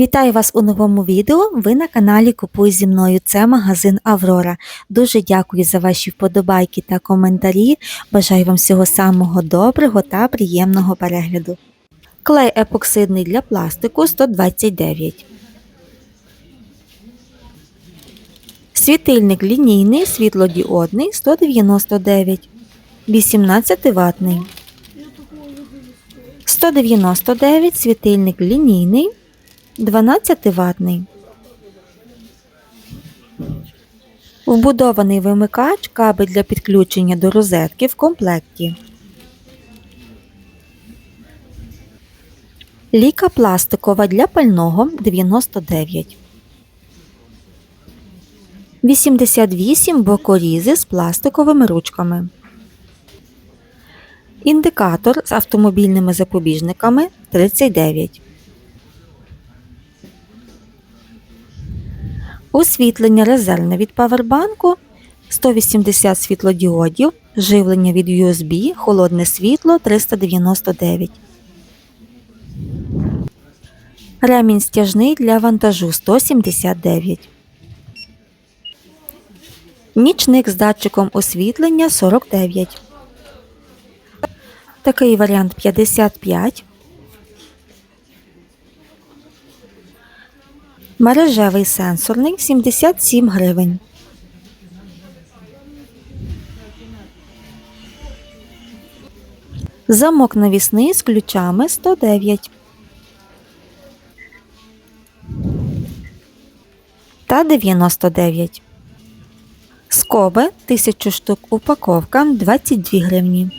Вітаю вас у новому відео. Ви на каналі Купуй зі мною. Це магазин Аврора. Дуже дякую за ваші вподобайки та коментарі. Бажаю вам всього самого доброго та приємного перегляду. Клей епоксидний для пластику 129. Світильник лінійний світлодіодний 199. 18 ватний. 199 світильник лінійний 12 ватний. Вбудований вимикач кабель для підключення до розетки в комплекті. Ліка пластикова для пального 99. 88 бокорізи з пластиковими ручками. Індикатор з автомобільними запобіжниками 39. Освітлення резервне від павербанку 180 світлодіодів, живлення від USB, холодне світло 399. Ремінь стяжний для вантажу 179. Нічник з датчиком освітлення 49. Такий варіант 55. Мережевий сенсорний 77 гривень. Замок навісний з ключами 109. Та 99. Скоби 1000 штук упаковка 22 гривні.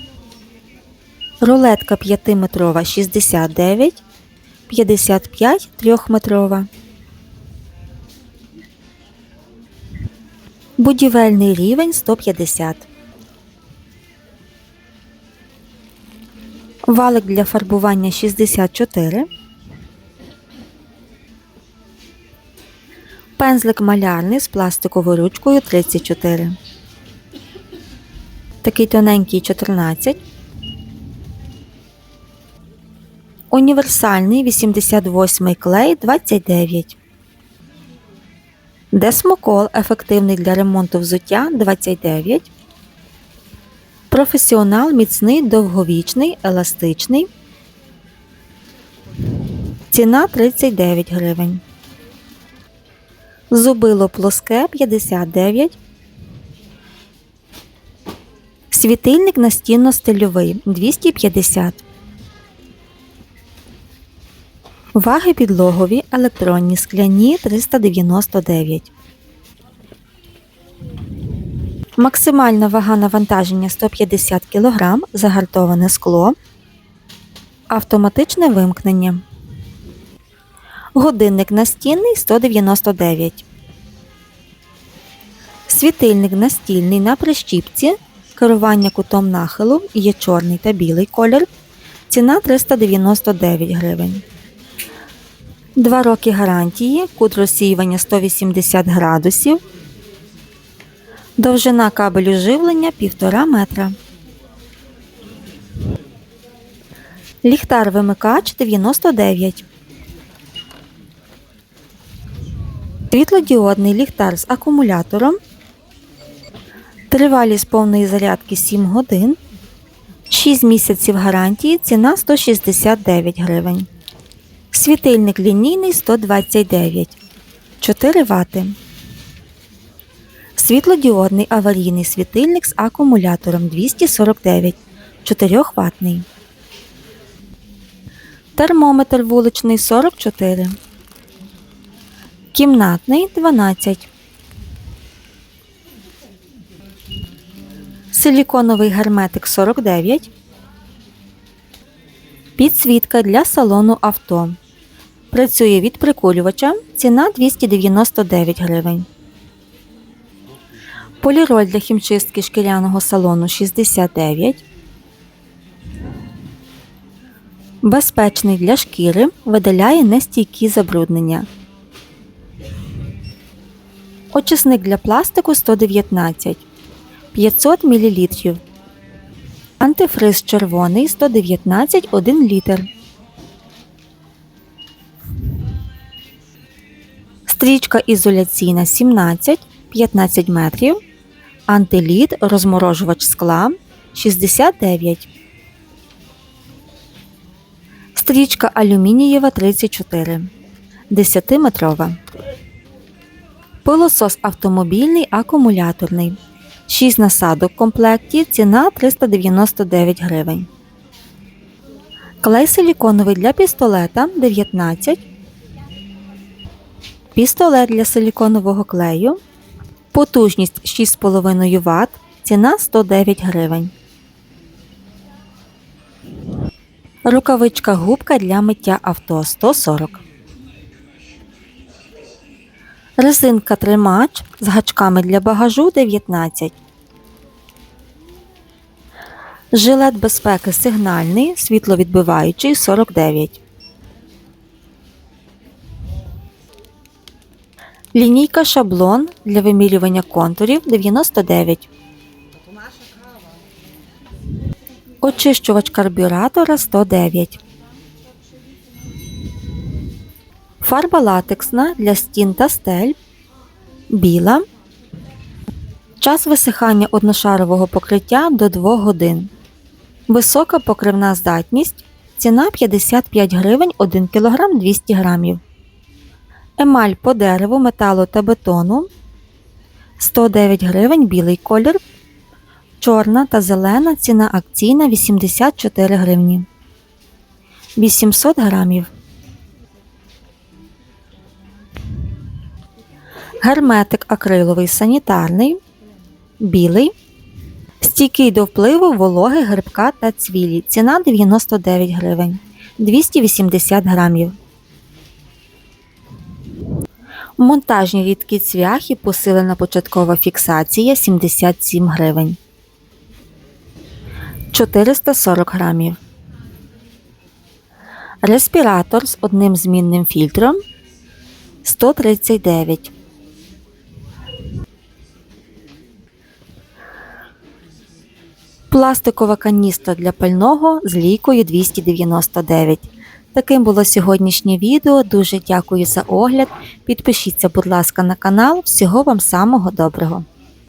Рулетка 5-метрова 69, 55 3-метрова. Будівельний рівень 150. Валик для фарбування 64. Пензлик малярний з пластиковою ручкою 34. Такий тоненький 14. Універсальний 88 клей 29. Десмокол ефективний для ремонту взуття 29. Професіонал міцний, довговічний, еластичний. Ціна 39 гривень. Зубило плоске 59. Світильник настінно-стильовий 250. Ваги підлогові електронні скляні 399. Максимальна вага навантаження 150 кг, загартоване скло. Автоматичне вимкнення. Годинник настінний 199. Світильник настільний на прищіпці. Керування кутом нахилу є чорний та білий колір. Ціна 399 гривень. Два роки гарантії, кут розсіювання 180 градусів, довжина кабелю живлення 1,5 метра. Ліхтар вимикач 99. Світлодіодний ліхтар з акумулятором. Тривалість повної зарядки 7 годин. 6 місяців гарантії. Ціна 169 гривень. Світильник лінійний 129 4 Вт. Світлодіодний аварійний світильник з акумулятором 249 4 ватний. Термометр вуличний 44. Кімнатний 12. Силіконовий герметик 49. Підсвітка для салону авто. Працює від прикурювача. Ціна 299 гривень. Поліроль для хімчистки шкіряного салону 69. Безпечний для шкіри. Видаляє нестійкі забруднення. Очисник для пластику 119 500 мл. Антифриз червоний 119 1 літр. Стрічка ізоляційна 17 15 метрів. Антиліт розморожувач скла 69. Стрічка алюмінієва 34. 10-метрова. Пилосос автомобільний акумуляторний. 6 насадок в комплекті. Ціна 399 гривень. Клей силіконовий для пістолета 19. Пістолет для силіконового клею. Потужність 6,5 Вт. Ціна 109 гривень. Рукавичка губка для миття авто 140. Резинка тримач з гачками для багажу 19. Жилет безпеки сигнальний, світловідбиваючий 49. Лінійка шаблон для вимірювання контурів 99. Очищувач карбюратора 109. Фарба латексна для стін та стель. Біла. Час висихання одношарового покриття до 2 годин. Висока покривна здатність. Ціна 55 гривень 1 кг 200 грамів. Емаль по дереву, металу та бетону 109 гривень білий колір. Чорна та зелена ціна акційна 84 гривні. 800 грамів. Герметик акриловий санітарний. Білий. Стійкий до впливу вологи, грибка та цвілі. Ціна 99 гривень. 280 грамів. Монтажні рідкі цвяхи, посилена початкова фіксація 77 гривень. 440 грамів. Респіратор з одним змінним фільтром 139. Пластикова каністра для пального з лійкою 299. Таким було сьогоднішнє відео. Дуже дякую за огляд. Підпишіться, будь ласка, на канал. Всього вам самого доброго!